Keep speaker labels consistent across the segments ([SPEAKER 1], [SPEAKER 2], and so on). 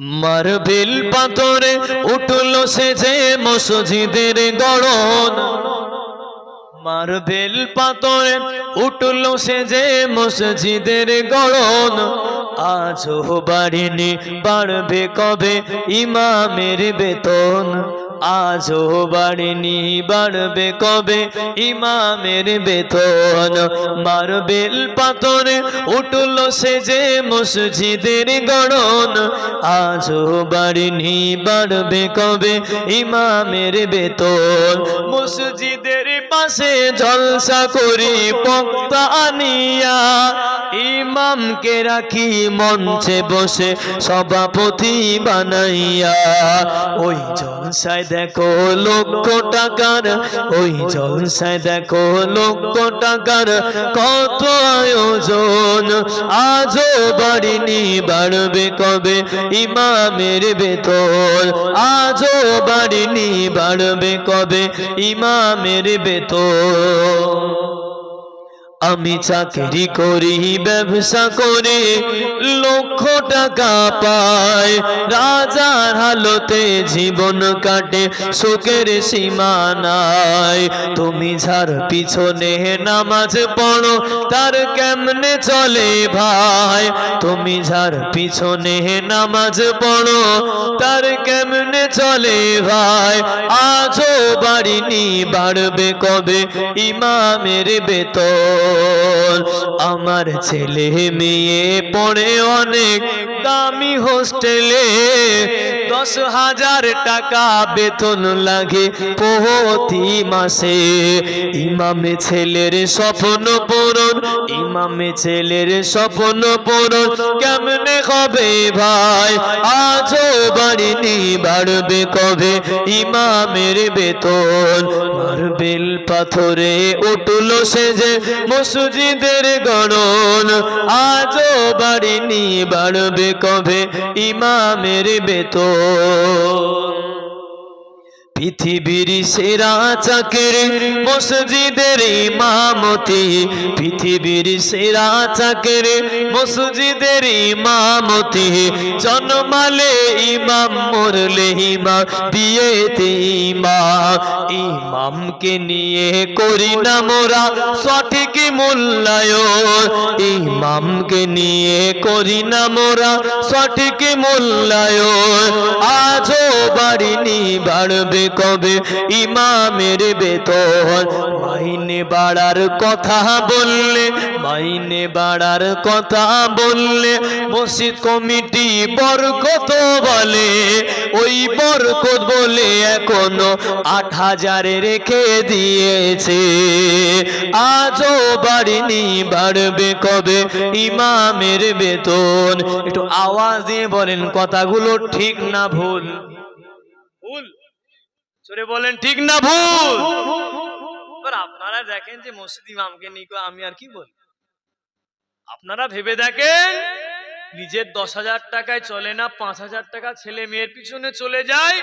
[SPEAKER 1] Marble পাথরে উঠল সে যে মসজিদের গড়ন। মার্বেল পাথরে উঠল সে যে মসজিদের গড়ন। আজও বাড়িনি বাড়বে কবে ইমামের বেতন। আজও বাড়িনি, বাড়বে কবে? ইমামের বেতন মার্বেল পাথরে, উঠল সে যে মসজিদের গড়ন। আজও বাড়িনি, বাড়বে কবে? ইমামের বেতন মসজিদের পাশে জলসা করি পক্তা আনিয়া ইমামকে রাখি মঞ্চে বসে সভাপতি বানাইয়া। ওই জলসায় দেখো লক্ষ টাকার, ওই জলসায় দেখো লক্ষ টাকার কত আয়োজন। বাড়িনি, বাড়বে কবে ইমামের বেতন? আজও বাড়িনি, বাড়বে কবে ইমামের বেতন? আমি চাকরি করি, ব্যবসা করে লক্ষ টাকা পাই। রাজার হালতে জীবন কাটে, সুখের সীমানায়। তুমি যার পিছনে নামাজ পড়ো, তার কেমনে চলে ভাই? তুমি যার পিছনে নামাজ পড়ো, তার কেমনে চলে ভাই? আজও বাড়িনি বাড়বে কবে ইমামের বেতন? আমার ছেলে মেয়ে পড়ে অনেক, দামি হোস্টেলে দশ হাজার টাকা বেতন লাগে প্রতি মাসে। ইমামে ছেলের স্বপ্ন পূরণ, ইমামে ছেলের স্বপ্ন পূরণ। কেমনে হবে ভাই? আজও বাড়িনি, বাড়বে কবে? ইমামের বেতন, মার্বেল পাথরে উঠল সে যে মসজিদের গণন। আজও বাড়িনি, বাড়বে কবে? ইমামের বেতন। পৃথিবীর সেরা চাকরি মসজিদের ইমামতি। পৃথিবীর সেরা চাকরি মসজিদের ইমামতি। জন্মালে ইমাম, মরলে ইমাম, বিয়েতে ইমাম। ইমামকে নিয়ে করি না মোরা সঠিক মূল্যায়ন। ইমামকে নিয়ে করি না মোরা সঠিক মূল্যায়ন। আজও বাড়িনি বাড়বে কবে ইমামের বেতন? মাইনে বাড়ার কথা বললে, মাইনে বাড়ার কথা বললে, মসজিদ কমিটি বরকত বলে, ওই বরকত বলে এখনও আট হাজারে রেখে দিয়েছে। আজও বাড়িনি, বাড়বে কবে ইমামের বেতন? একটু আওয়াজ দিয়ে বলেন, কথাগুলো ঠিক না ভুল। ভুল জোরে বলেন, ঠিক না ভুল? আপনারা দেখেন যে মসজিদ ইমামকে নিকো আমি আর কি বলি? আপনারা ভেবে দেখেন, নিজের দশ হাজার টাকায় চলে না, পাঁচ হাজার টাকা ছেলে মেয়ের পিছনে চলে যায়,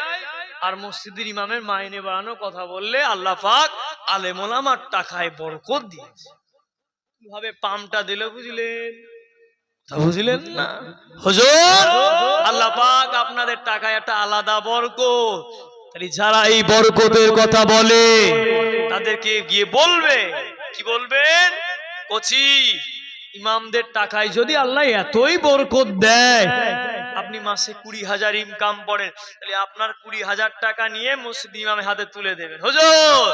[SPEAKER 1] আর মসজিদের ইমামের মাইনে বাড়ানোর কথা বললে আল্লাহ পাক আলেমোলামার টাকায় বরকত দিয়েছে। কীভাবে পামটা দিল বুঝলেন? বুঝলেন না? হুজুর, আল্লাহ পাক আপনাদের টাকায় একটা আলাদা বরকত। যারা এই বরকতের কথা বলে, তাদেরকে গিয়ে বলবে। কি বলবেন? কচি, ইমামদের টাকায় যদি আল্লাহ এতই বরকত দেয়, আপনি মাসে কুড়ি হাজার ইনকাম করেন তাহলে আপনার কুড়ি হাজার টাকা নিয়ে মসজিদ ইমামের হাতে তুলে দেবেন। হুজুর,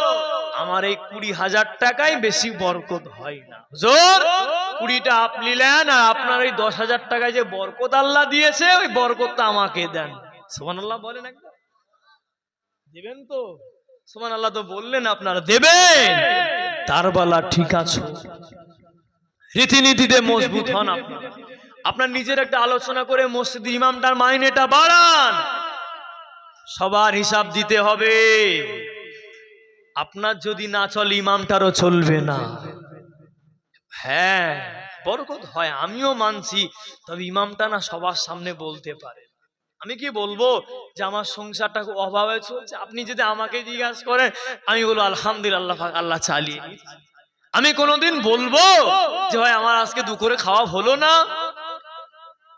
[SPEAKER 1] আমার এই কুড়ি হাজার টাকায় বেশি বরকত হয় না। হুজুর, কুড়িটা আপনি নেন আর আপনার ওই দশ হাজার টাকায় যে বরকত আল্লাহ দিয়েছে, ওই বরকতটা আমাকে দেন। সোমান আল্লাহ বলেন একদম দেবেন তো? সোমান আল্লাহ তো বললেন আপনারা, দেবেন? তার বেলা ঠিক আছে। রীতিনীতিতে মজবুত হন আপনার। আপনার নিজের একটা আলোচনা করে মসজিদ ইমামটার মাইনেটা বাড়ান। সবার হিসাব দিতে হবে। আপনার যদি না চলে, ইমামটারও চলবে না। হ্যাঁ বরকত হয়, আমিও মানছি, তবে ইমামটা না সবার সামনে বলতে পারে। আমি কি বলব যে আমার সংসারটা খুব অভাবে চলছে? আপনি যদি আমাকে জিজ্ঞাসা করেন, আমি বলব, আলহামদুলিল্লাহ আল্লাহ চালিয়ে আমি কোনোদিন বলব যে, ভাই, আমার আজকে দুপুরে খাওয়া হলো না।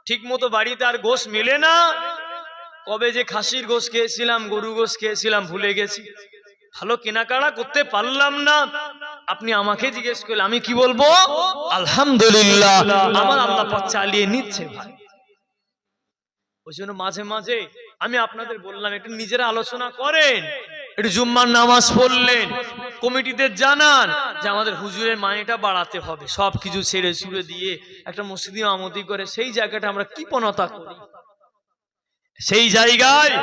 [SPEAKER 1] ঠিক মতো বাড়িতে আর গোশ মেলে না। কবে যে খাসির গোশ খেয়েছিলাম গরু গোশ খেয়েছিলাম, ভুলে গেছি। ভালো কেনাকাটা করতে পারলাম না। আপনি আমাকে জিজ্ঞেস করলে আমি কি বলব? আলহামদুলিল্লাহ, আমার আল্লাহ চালিয়ে নিচ্ছে, ভাই। ওই জন্য মাঝে মাঝে আমি আপনাদের বললাম, একটু নিজেরা আলোচনা করেন। একটু জুম্মার নামাজ পড়লেন। কমিটিতে জানান যে আমাদের হুজুরের মাইনেটা বাড়াতে হবে। সব কিছু ছেড়ে ছুড়ে দিয়ে একটা মসজিদে আমতি করে সেই জায়গাটা আমরা কৃপণতা করি। সেই জায়গায়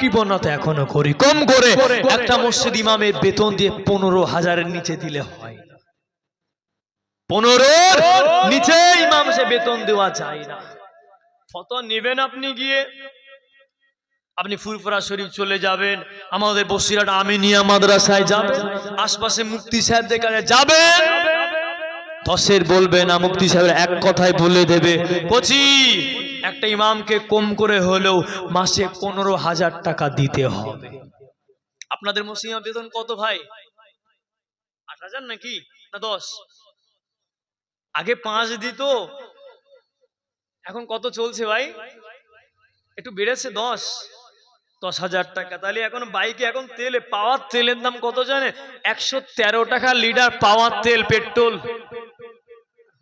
[SPEAKER 1] কৃপণতা এখনও করি। কম করে একটা মসজিদ ইমামের বেতন দিয়ে পনেরো হাজারের নিচে দিলে হয় না। পনেরোর নিচে ইমাম সে বেতন দেওয়া যায় না। ফতোয়া নেবেন আপনি গিয়ে। আপনি ফুরফুরা শরীফ চলে যাবেন, আমাদের বসিরহাট আমিনিয়া মাদ্রাসায় যাবেন আশপাশে মুক্তি সাহেবদের কাছে যাবেন দশের বলবে না মুক্তি সাহেবের এক কথায় বলে দেবে, কচি, একটা ইমামকে কম করে হলেও মাসে পনেরো হাজার টাকা দিতে হবে। আপনাদের মুসলিম বেতন কত ভাই? আট হাজার নাকি? না দশ? আগে পাঁচ দিত এখন কত চলছে ভাই? একটু বেড়েছে দশ দশ হাজার টাকা। তাহলে এখন বাইকে এখন তেলে, পাওয়ার তেলের দাম কত জানে? একশো তেরো টাকা লিটার পাওয়ার তেল, পেট্রোল।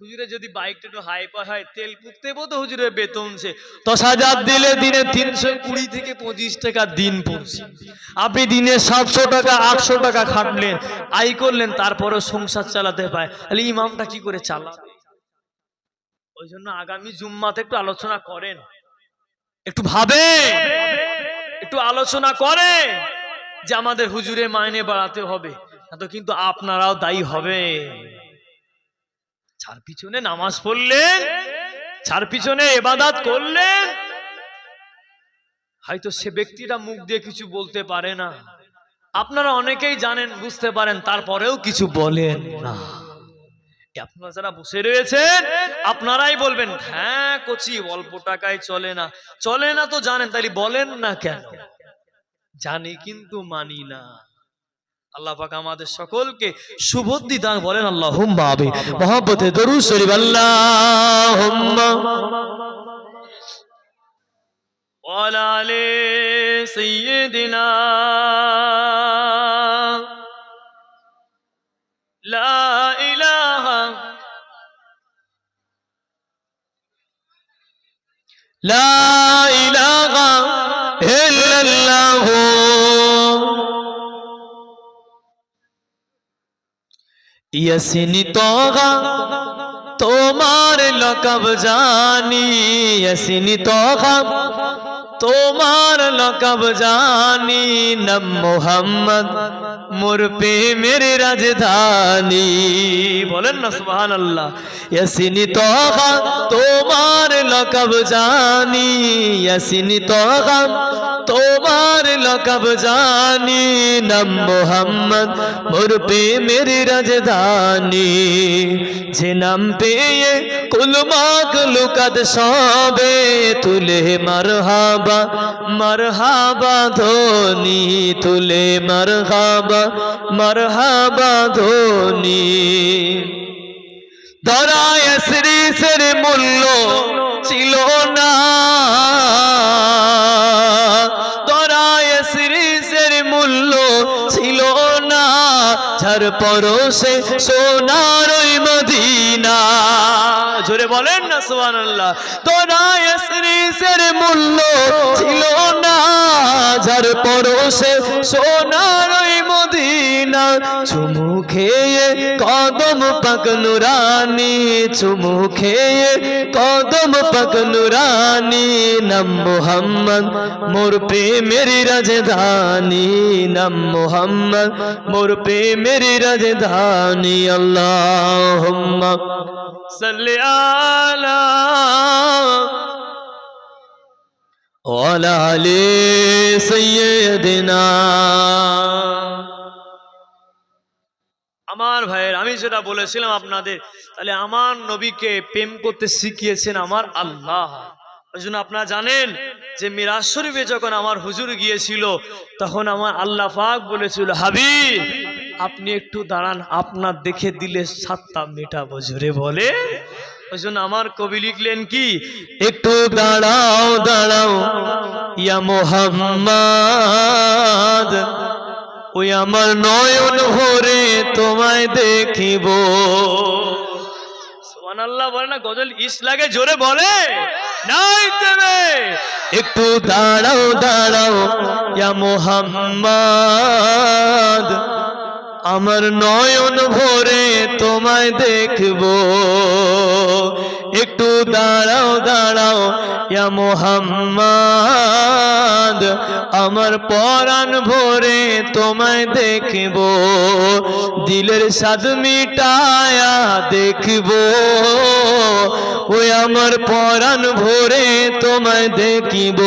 [SPEAKER 1] হুজুরে যদি বাইকটা একটু হাইপার হয়, তেল পুকতে তো হুজুরের বেতন সে। দশ হাজার দিলে দিনে তিনশো কুড়ি থেকে পঁচিশ টাকা দিন পড়ছে। আপনি দিনে সাতশো টাকা, আটশো টাকা খাটলেন, আয় করলেন তারপরে সংসার চালাতে পায় তাহলে ইমামটা কি করে চালাবে? ওই জন্য আগামী জুম্মাতে একটু আলোচনা করেন। একটু ভাবে একটু আলোচনা করে যে আমাদের হুজুরে মাইনে বাড়াতে হবে না তো কিন্তু আপনারাও দায়ী হবে ছার পিছনে নামাজ পড়লেন ছার পিছনে এবাদাত করলেন। হয়তো সে ব্যক্তিটা মুখ দিয়ে কিছু বলতে পারে না। আপনারা অনেকেই জানেন বুঝতে পারেন তারপরেও কিছু বলেন না। আপনারা যারা বসে রয়েছেন, আপনারাই বলবেন হ্যাঁ কচি, অল্প টাকায় চলে না। চলে না তো জানেন তাহলে বলেন না কেন? জানি কিন্তু মানি না। আল্লাহ পাক আমাদের সকলকে সুবুদ্ধি দান বলেন আল্লাহ হুম্মা আবে মহব্বতে দরুদ শরীফ আল্লাহ হুম্মা ওয়ালা আলে ইয়াসিনি তোগা তোমার লকব জানি। ইয়াসিনি তোগা তোমার লকব জানি। নম মোহাম্মদ মোর মেরে রাজধানী। বলেন না সুবহান আল্লাহ ইয়াসিনি তোগা তোমার লকব জানি। ইয়াসিনি তোগা তোমার লকব জানি। নম মোহাম্মদ, মোর মেরি রাজধানী। যে নাম পেয়ে কুলমাক লুকাত সবে, তুলে মারহাবা মারহাবা ধোনি, তুলে মারহাবা। মারহাবা ধোনি। ধরায় শ্রীসের মূল্য ছিল না। ধরায় শ্রীসের মূল্য ছিল না। যার পরশে সোনার মদিনা। জোরে বলেন না, সুবহানাল্লাহ। ধরায় শ্রীসের মূল্য ছিল না। যার পরশে সোনার ওই মদিনা চুমু খেয়ে কদম পাক নুরানি চুমু খেয়ে কদম পাক নুরানি নাম মোহাম্মদ, মোর পে মেরি রাজধানী, নাম মোহাম্মদ, মোর পে মেরি রাজধানী, আল্লাহুম্মা সাল্লি আলা ওয়ালা আলি সাইয়্যিদিনা। আমার ভাইয়ের, আমি যেটা বলেছিলাম আপনাদের, তাহলে আমার নবীকে প্রেম করতে শিখিয়েছেন আমার আল্লাহ। ওই জন্য আপনারা জানেন যে মিরাজ শরীফে যখন আমার হুজুর গিয়েছিল, তখন আমার আল্লাহ পাক বলেছিল হাবি আপনি একটু দাঁড়ান, আপনার দেখে দিলে সাতটা মেটাবো, জোরে বলে।
[SPEAKER 2] ওই জন্য আমার কবি লিখলেন কি,
[SPEAKER 1] একটু দাঁড়াও দাঁড়াও, ইয়া মোহাম্মদ। ওই আমার নয়ন ভরে তোমায় দেখিব।
[SPEAKER 2] সোহান আল্লাহ বলে না গজল ইস লাগে জোরে বলে। নাই দেবে
[SPEAKER 1] একটু দাঁড়াও দাঁড়াও ইয়া মোহাম্মদ। আমার নয়ন ভরে তোমায় দেখব। দাঁড়াও দাঁড়াও, ইয়া মোহাম্মদ, আমার পরাণ ভরে তোমায় দেখব, দিলের স্বাদ মিটায়া দেখব, ওই আমার পরাণ ভরে তোমায় দেখিব।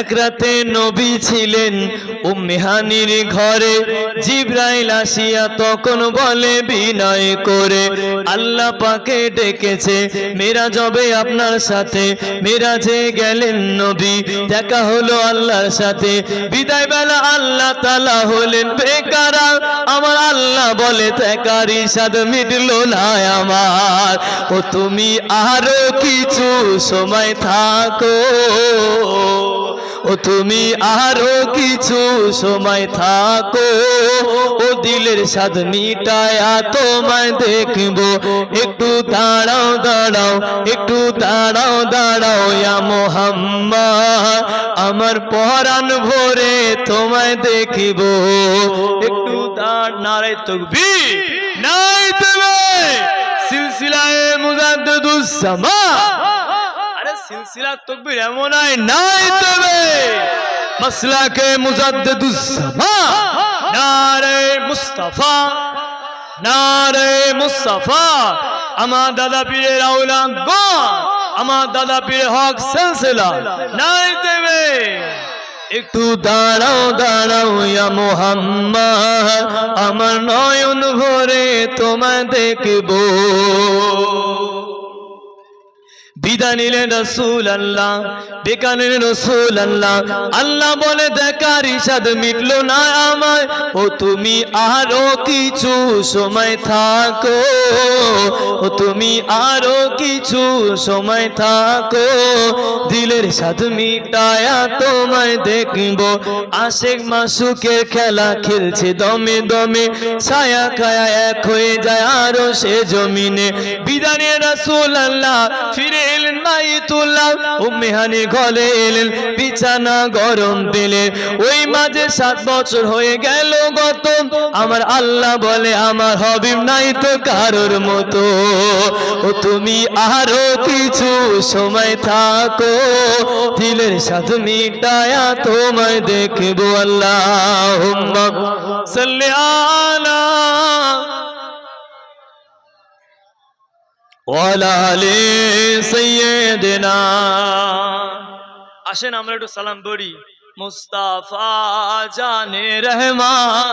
[SPEAKER 1] এক রাতে নবী ছিলেন উম্মেহানির ঘরে। জিব্রাইল আসিয়া তখন বলে, বিনয় করে আল্লাহ পাকে ডেকেছে। মেরা যাবে আপনার সাথে। মেরা যে গেলেন নবী, দেখা হলো আল্লাহর সাথে। বিদায় বেলা আল্লাহ তালা হলেন বেকারা। আমার আল্লাহ বলে তেকারি সাদ মিটলো না আমার। ও তুমি আরও কিছু সময় থাকো। ও তুমি আরও কিছু সময় থাকো। ও দিলের স্বাদ মিটায়া তোমায় দেখব। একটু দাঁড়াও দাঁড়াও, একটু দাঁড়াও দাঁড়াও ইয়া মোহাম্মদ। আমার পরাণ ভরে তোমায় দেখিব। একটু দাঁড় নারে তকবি নাই দেবে সিলসিলায় মুজাদ্দুজ্জামা
[SPEAKER 2] আরে সিলসিলা তকবির এমন
[SPEAKER 1] নাই তবে। মাসলাকে মুজাদ্দিদুজ্জামা
[SPEAKER 2] নারে মুস্তাফা। নারে মুস্তাফা। আমার দাদা পীরের আউলা গো আমার দাদা পীরের হক সিলসিলা নাই দেবে
[SPEAKER 1] একটু দাঁড়াও দাঁড়াও ইয়া মোহাম্মদ। আমার নয়ন ভরে তোমায় দেখব। নিলেন রসুল আল্লাহ বেকার নিলেন রসুল আল্লাহ আল্লাহ বলে, দেখার ইসাদ মিটলো না আমায়। ও তুমি আরও কিছু সময় থাকো। ও তুমি আরও কিছু সময় থাকো। দিলের সাথ মিটায়া তোমায় দেখব। আশেক মাসুকের খেলা খেলছে দমে দমে। ছায়া খায়া এক হয়ে যায় আরও সে জমিনে। বিদানে রাসূল আল্লাহ ফিরে এলেন মাইতুল্লাহ, উম্মেহানি ঘরে এলেন, বিছানা গরম দিলেন। ওই মাঝে সাত বছর হয়ে গেল গত, আমার আল্লাহ বলে, আমার হবিব নাই তো কারোর মতো। ও তুমি আরও কিছু সময় থাকো, দিলের সাথে মিটায়া তোমায় দেখব আল্লাহ সাল্লি
[SPEAKER 2] আসেন আমরা একটু সালাম পড়ি। মুস্তাফা জানে রহমান।